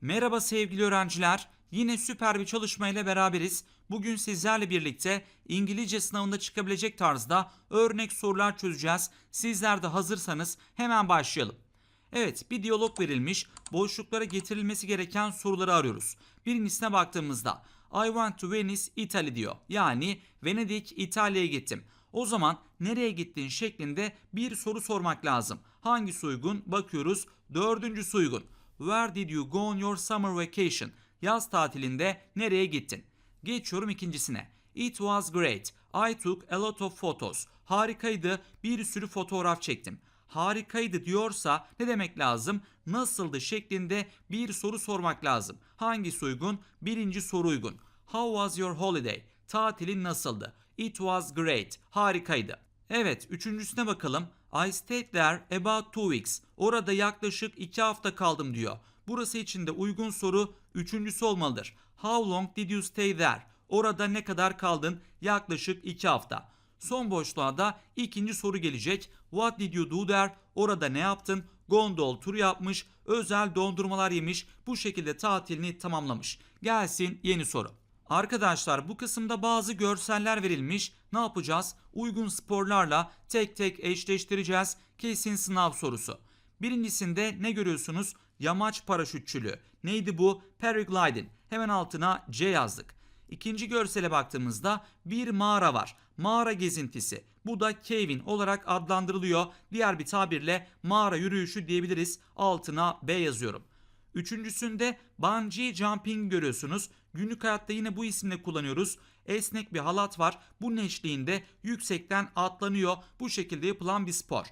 Merhaba sevgili öğrenciler. Yine süper bir çalışmayla beraberiz. Bugün sizlerle birlikte İngilizce sınavında çıkabilecek tarzda örnek sorular çözeceğiz. Sizler de hazırsanız hemen başlayalım. Evet bir diyalog verilmiş. Boşluklara getirilmesi gereken soruları arıyoruz. Birincisine baktığımızda I went to Venice, Italy diyor. Yani Venedik, İtalya'ya gittim. O zaman nereye gittin şeklinde bir soru sormak lazım. Hangisi uygun? Bakıyoruz. Dördüncüsü uygun. Where did you go on your summer vacation? Yaz tatilinde nereye gittin? Geçiyorum ikincisine. It was great. I took a lot of photos. Harikaydı. Bir sürü fotoğraf çektim. Harikaydı diyorsa ne demek lazım? Nasıldı şeklinde bir soru sormak lazım. Hangisi uygun? Birinci soru uygun. How was your holiday? Tatilin nasıldı? It was great. Harikaydı. Evet, üçüncüsüne bakalım. I stayed there about two weeks. Orada yaklaşık iki hafta kaldım diyor. Burası için de uygun soru üçüncüsü olmalıdır. How long did you stay there? Orada ne kadar kaldın? Yaklaşık iki hafta. Son boşluğa da ikinci soru gelecek. What did you do there? Orada ne yaptın? Gondol turu yapmış, özel dondurmalar yemiş, bu şekilde tatilini tamamlamış. Gelsin yeni soru. Arkadaşlar bu kısımda bazı görseller verilmiş. Ne yapacağız? Uygun sporlarla tek tek eşleştireceğiz. Kesin sınav sorusu. Birincisinde ne görüyorsunuz? Yamaç paraşütçülüğü. Neydi bu? Paragliding. Hemen altına C yazdık. İkinci görsele baktığımızda bir mağara var. Mağara gezintisi. Bu da caving olarak adlandırılıyor. Diğer bir tabirle mağara yürüyüşü diyebiliriz. Altına B yazıyorum. Üçüncüsünde bungee jumping görüyorsunuz. Günlük hayatta yine bu isimle kullanıyoruz. Esnek bir halat var. Bunun eşliğinde yüksekten atlanıyor. Bu şekilde yapılan bir spor.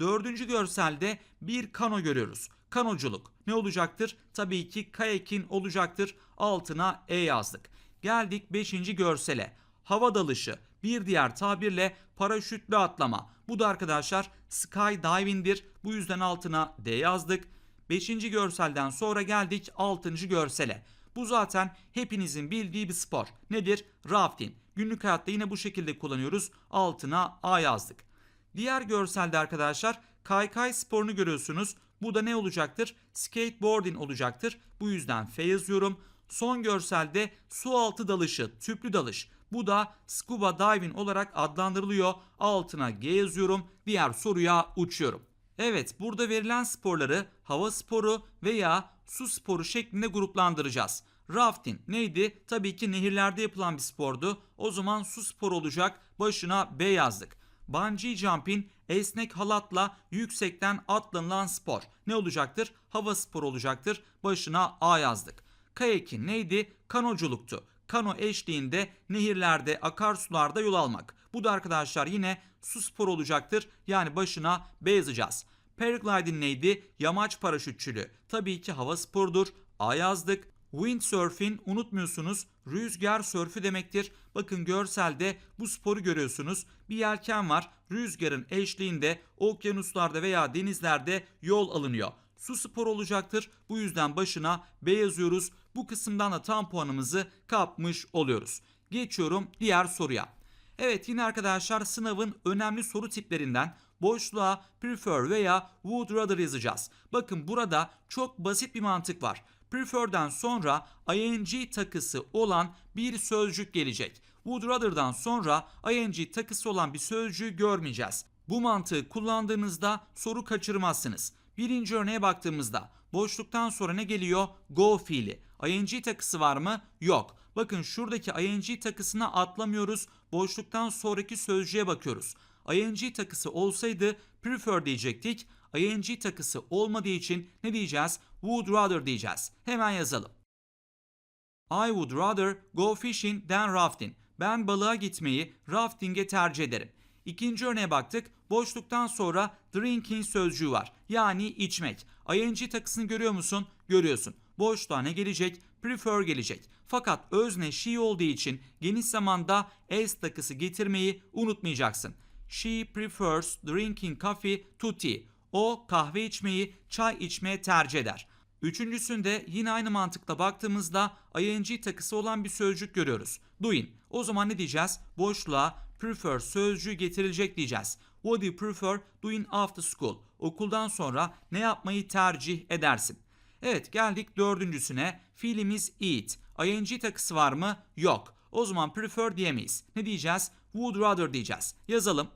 Dördüncü görselde bir kano görüyoruz. Kanoculuk ne olacaktır? Tabii ki kayakin olacaktır. Altına E yazdık. Geldik 5. görsele. Hava dalışı. Bir diğer tabirle paraşütlü atlama. Bu da arkadaşlar skydiving'dir. Bu yüzden altına D yazdık. 5. görselden sonra geldik 6. görsele. Bu zaten hepinizin bildiği bir spor. Nedir? Rafting. Günlük hayatta yine bu şekilde kullanıyoruz. Altına A yazdık. Diğer görselde arkadaşlar kaykay sporunu görüyorsunuz. Bu da ne olacaktır? Skateboarding olacaktır. Bu yüzden F yazıyorum. Son görselde su altı dalışı, tüplü dalış. Bu da scuba diving olarak adlandırılıyor. Altına G yazıyorum. Diğer soruya uçuyorum. Evet, burada verilen sporları hava sporu veya su sporu şeklinde gruplandıracağız. Rafting neydi? Tabii ki nehirlerde yapılan bir spordu. O zaman su sporu olacak. Başına B yazdık. Bungee jumping esnek halatla yüksekten atlanılan spor. Ne olacaktır? Hava sporu olacaktır. Başına A yazdık. Kayaking neydi? Kanoculuktu. Kano eşliğinde nehirlerde, akarsularda yol almak. Bu da arkadaşlar yine su sporu olacaktır. Yani başına B yazacağız. Paragliding neydi? Yamaç paraşütçülüğü. Tabii ki hava sporudur. A yazdık. Windsurfing unutmuyorsunuz rüzgar sörfü demektir. Bakın görselde bu sporu görüyorsunuz. Bir yelken var. Rüzgarın eşliğinde okyanuslarda veya denizlerde yol alınıyor. Su sporu olacaktır. Bu yüzden başına B yazıyoruz. Bu kısımdan da tam puanımızı kapmış oluyoruz. Geçiyorum diğer soruya. Evet yine arkadaşlar sınavın önemli soru tiplerinden boşluğa prefer veya would rather yazacağız. Bakın burada çok basit bir mantık var. Prefer'den sonra ing takısı olan bir sözcük gelecek. Would rather'dan sonra ing takısı olan bir sözcüğü görmeyeceğiz. Bu mantığı kullandığınızda soru kaçırmazsınız. Birinci örneğe baktığımızda boşluktan sonra ne geliyor? Go fiili. ing takısı var mı? Yok. Bakın şuradaki ing takısına atlamıyoruz. Boşluktan sonraki sözcüğe bakıyoruz. İng takısı olsaydı prefer diyecektik. ing takısı olmadığı için ne diyeceğiz? Would rather diyeceğiz. Hemen yazalım. I would rather go fishing than rafting. Ben balığa gitmeyi rafting'e tercih ederim. İkinci örneğe baktık. Boşluktan sonra drinking sözcüğü var. Yani içmek. ing takısını görüyor musun? Görüyorsun. Boşluğa ne gelecek? Prefer gelecek. Fakat özne she olduğu için geniş zamanda s takısı getirmeyi unutmayacaksın. She prefers drinking coffee to tea. O kahve içmeyi çay içmeye tercih eder. Üçüncüsünde yine aynı mantıkla baktığımızda ing takısı olan bir sözcük görüyoruz. Doing. O zaman ne diyeceğiz? Boşluğa prefer sözcüğü getirilecek diyeceğiz. What do you prefer doing after school? Okuldan sonra ne yapmayı tercih edersin? Evet geldik dördüncüsüne. Fiilimiz eat. ing takısı var mı? Yok. O zaman prefer diyemeyiz. Ne diyeceğiz? Would rather diyeceğiz. Yazalım.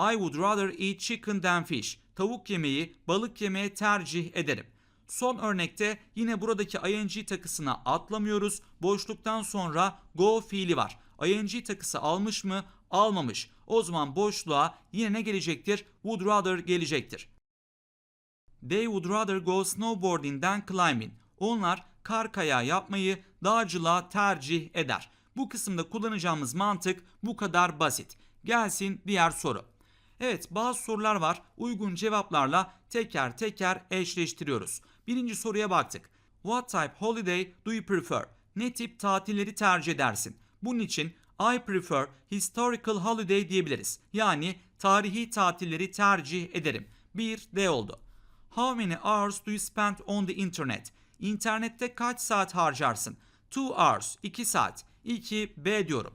I would rather eat chicken than fish. Tavuk yemeği, balık yemeği tercih ederim. Son örnekte yine buradaki ing takısına atlamıyoruz. Boşluktan sonra go fiili var. ing takısı almış mı? Almamış. O zaman boşluğa yine ne gelecektir? Would rather gelecektir. They would rather go snowboarding than climbing. Onlar kar kayağı yapmayı dağcılığa tercih eder. Bu kısımda kullanacağımız mantık bu kadar basit. Gelsin diğer soru. Evet bazı sorular var. Uygun cevaplarla teker teker eşleştiriyoruz. Birinci soruya baktık. What type holiday do you prefer? Ne tip tatilleri tercih edersin? Bunun için I prefer historical holiday diyebiliriz. Yani tarihi tatilleri tercih ederim. 1 D oldu. How many hours do you spend on the internet? İnternette kaç saat harcarsın? 2 hours, 2 saat. 2 B diyorum.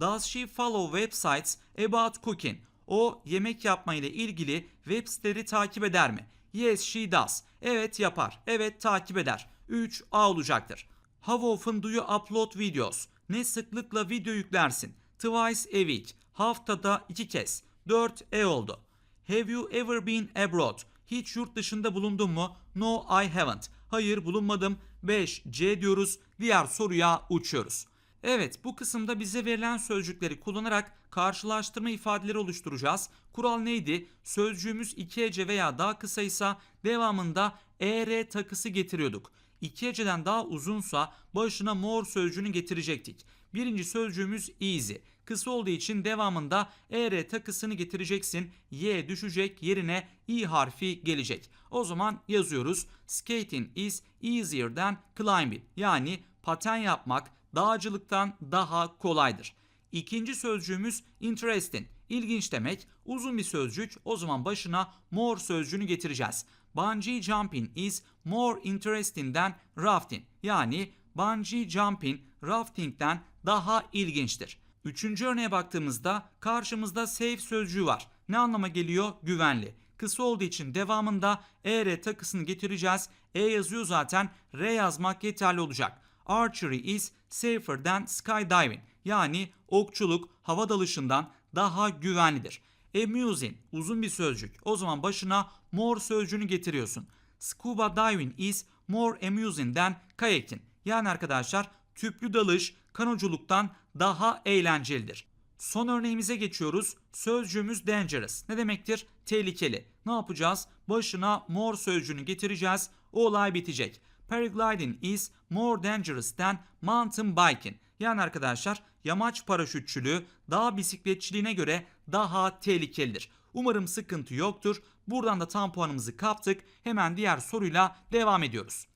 Does she follow websites about cooking? O yemek yapma ile ilgili web siteleri takip eder mi? Yes she does. Evet yapar. Evet takip eder. 3 A olacaktır. How often do you upload videos? Ne sıklıkla video yüklersin? Twice a week. Haftada 2 kez. 4 E oldu. Have you ever been abroad? Hiç yurt dışında bulundun mu? No I haven't. Hayır bulunmadım. 5 C diyoruz. Diğer soruya uçuyoruz. Evet bu kısımda bize verilen sözcükleri kullanarak karşılaştırma ifadeleri oluşturacağız. Kural neydi? Sözcüğümüz iki hece veya daha kısaysa devamında er takısı getiriyorduk. İki heceden daha uzunsa başına more sözcüğünü getirecektik. Birinci sözcüğümüz easy. Kısa olduğu için devamında er takısını getireceksin. Y düşecek yerine i harfi gelecek. O zaman yazıyoruz. Skating is easier than climbing. Yani paten yapmak dağcılıktan daha kolaydır. İkinci sözcüğümüz interesting. İlginç demek. Uzun bir sözcük. O zaman başına more sözcüğünü getireceğiz. Bungee jumping is more interesting than rafting. Yani bungee jumping rafting'den daha ilginçtir. Üçüncü örneğe baktığımızda karşımızda safe sözcüğü var. Ne anlama geliyor? Güvenli. Kısa olduğu için devamında er takısını getireceğiz. E yazıyor zaten. R yazmak yeterli olacak. Archery is safer than skydiving. Yani okçuluk hava dalışından daha güvenlidir. Amusing uzun bir sözcük. O zaman başına more sözcüğünü getiriyorsun. Scuba diving is more amusing than kayaking. Yani arkadaşlar tüplü dalış kanoculuktan daha eğlencelidir. Son örneğimize geçiyoruz. Sözcüğümüz dangerous. Ne demektir? Tehlikeli. Ne yapacağız? Başına more sözcüğünü getireceğiz. O olay bitecek. Paragliding is more dangerous than mountain biking. Yani arkadaşlar yamaç paraşütçülüğü dağ bisikletçiliğine göre daha tehlikelidir. Umarım sıkıntı yoktur. Buradan da tam puanımızı kaptık. Hemen diğer soruyla devam ediyoruz.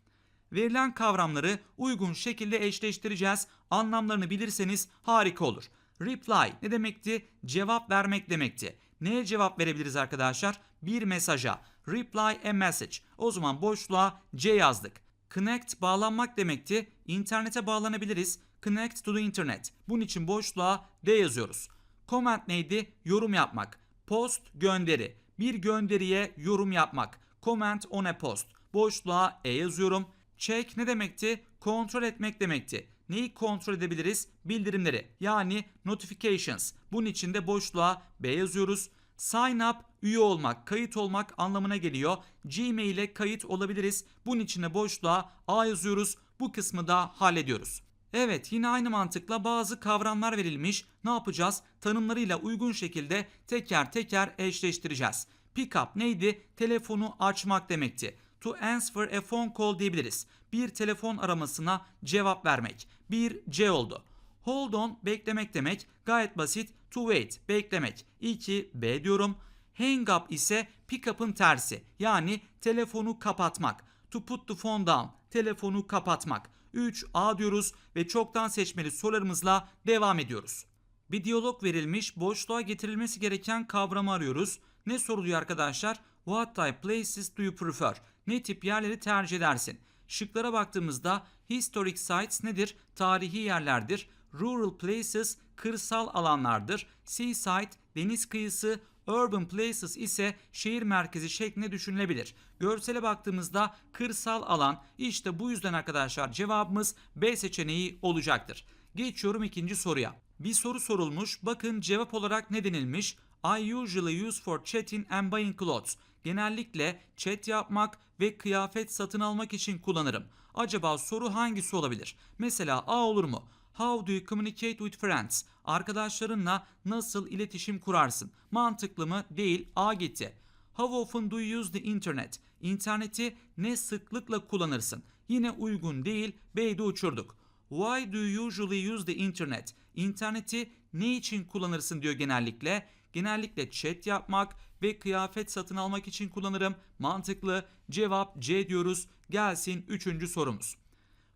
Verilen kavramları uygun şekilde eşleştireceğiz. Anlamlarını bilirseniz harika olur. Reply ne demekti? Cevap vermek demekti. Neye cevap verebiliriz arkadaşlar? Bir mesaja. Reply a message. O zaman boşluğa C yazdık. Connect bağlanmak demekti. İnternete bağlanabiliriz. Connect to the internet. Bunun için boşluğa D yazıyoruz. Comment neydi? Yorum yapmak. Post gönderi. Bir gönderiye yorum yapmak. Comment on a post. Boşluğa E yazıyorum. Check ne demekti? Kontrol etmek demekti. Neyi kontrol edebiliriz? Bildirimleri yani notifications. Bunun için de boşluğa B yazıyoruz. Sign up üye olmak, kayıt olmak anlamına geliyor. Gmail'e kayıt olabiliriz. Bunun için de boşluğa A yazıyoruz. Bu kısmı da hallediyoruz. Evet yine aynı mantıkla bazı kavramlar verilmiş. Ne yapacağız? Tanımlarıyla uygun şekilde teker teker eşleştireceğiz. Pick up neydi? Telefonu açmak demekti. To answer a phone call diyebiliriz. Bir telefon aramasına cevap vermek. Bir C oldu. Hold on beklemek demek. Gayet basit. To wait beklemek. 2 B diyorum. Hang up ise pick up'ın tersi. Yani telefonu kapatmak. To put the phone down. Telefonu kapatmak. 3 A diyoruz ve çoktan seçmeli sorularımızla devam ediyoruz. Bir diyalog verilmiş, boşluğa getirilmesi gereken kavramı arıyoruz. Ne soruluyor arkadaşlar? What type places do you prefer? Ne tip yerleri tercih edersin? Şıklara baktığımızda historic sites nedir? Tarihi yerlerdir. Rural places kırsal alanlardır. Seaside deniz kıyısı, Urban places ise şehir merkezi şeklinde düşünülebilir. Görsele baktığımızda kırsal alan işte bu yüzden arkadaşlar cevabımız B seçeneği olacaktır. Geçiyorum ikinci soruya. Bir soru sorulmuş. Bakın cevap olarak ne denilmiş? I usually use for chatting and buying clothes. Genellikle chat yapmak ve kıyafet satın almak için kullanırım. Acaba soru hangisi olabilir? Mesela A olur mu? How do you communicate with friends? Arkadaşlarınla nasıl iletişim kurarsın? Mantıklı mı? Değil. A gitti. How often do you use the internet? İnterneti ne sıklıkla kullanırsın? Yine uygun değil. B'yi de uçurduk. Why do you usually use the internet? İnterneti ne için kullanırsın diyor genellikle. Genellikle chat yapmak ve kıyafet satın almak için kullanırım. Mantıklı. Cevap C diyoruz. Gelsin üçüncü sorumuz.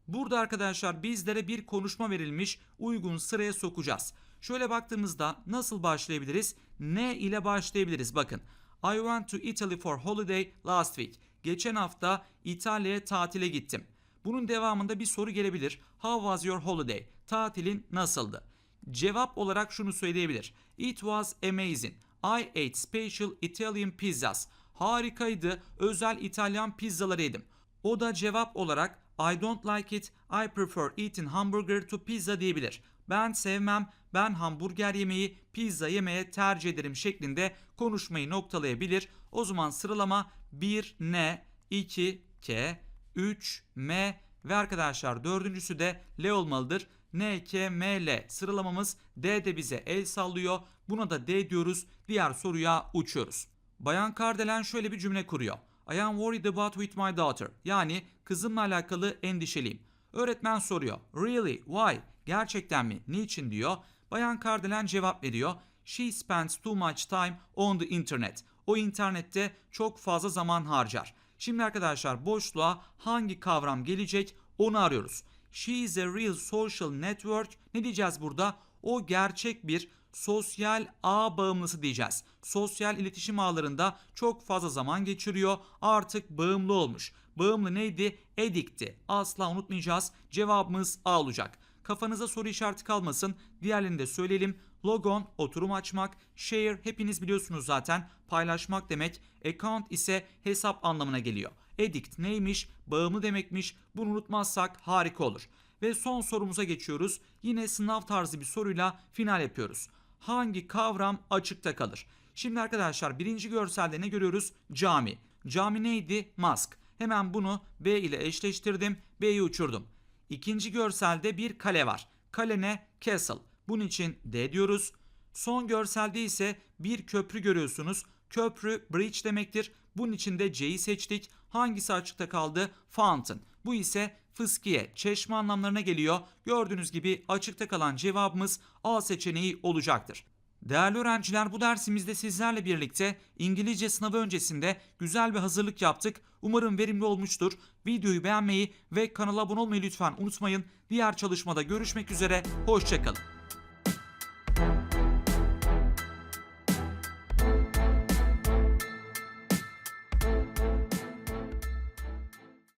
Burada arkadaşlar bizlere bir konuşma verilmiş uygun sıraya sokacağız. Şöyle baktığımızda nasıl başlayabiliriz? Ne ile başlayabiliriz? Bakın. I went to Italy for holiday last week. Geçen hafta İtalya'ya tatile gittim. Bunun devamında bir soru gelebilir. How was your holiday? Tatilin nasıldı? Cevap olarak şunu söyleyebilir. It was amazing. I ate special Italian pizzas. Harikaydı. Özel İtalyan pizzaları yedim. O da cevap olarak I don't like it. I prefer eating hamburger to pizza diyebilir. Ben sevmem. Ben hamburger yemeği pizza yemeye tercih ederim şeklinde konuşmayı noktalayabilir. O zaman sıralama 1 N, 2 K, 3 M ve arkadaşlar dördüncüsü de L olmalıdır. N, K, M, L sıralamamız D de bize el sallıyor. Buna da D diyoruz. Diğer soruya uçuyoruz. Bayan Kardelen şöyle bir cümle kuruyor. I am worried about with my daughter. Yani kızımla alakalı endişeliyim. Öğretmen soruyor. Really? Why? Gerçekten mi? Niçin diyor. Bayan Kardelen cevap veriyor. She spends too much time on the internet. O internette çok fazla zaman harcar. Şimdi arkadaşlar boşluğa hangi kavram gelecek onu arıyoruz. She is a real social network. Ne diyeceğiz burada? O gerçek bir sosyal ağ bağımlısı diyeceğiz. Sosyal iletişim ağlarında çok fazla zaman geçiriyor. Artık bağımlı olmuş. Bağımlı neydi? Edikti. Asla unutmayacağız. Cevabımız A olacak. Kafanıza soru işareti kalmasın. Diğerlerini de söyleyelim. Logon, oturum açmak. Share, hepiniz biliyorsunuz zaten. Paylaşmak demek. Account ise hesap anlamına geliyor. Addict neymiş? Bağımlı demekmiş. Bunu unutmazsak harika olur. Ve son sorumuza geçiyoruz. Yine sınav tarzı bir soruyla final yapıyoruz. Hangi kavram açıkta kalır? Şimdi arkadaşlar birinci görselde ne görüyoruz? Cami. Cami neydi? Mask. Hemen bunu B ile eşleştirdim. B'yi uçurdum. İkinci görselde bir kale var. Kale ne? Castle. Bunun için D diyoruz. Son görselde ise bir köprü görüyorsunuz. Köprü bridge demektir. Bunun için de C'yi seçtik. Hangisi açıkta kaldı? Fountain. Bu ise fıskiye, çeşme anlamlarına geliyor. Gördüğünüz gibi açıkta kalan cevabımız A seçeneği olacaktır. Değerli öğrenciler bu dersimizde sizlerle birlikte İngilizce sınavı öncesinde güzel bir hazırlık yaptık. Umarım verimli olmuştur. Videoyu beğenmeyi ve kanala abone olmayı lütfen unutmayın. Diğer çalışmada görüşmek üzere. Hoşçakalın.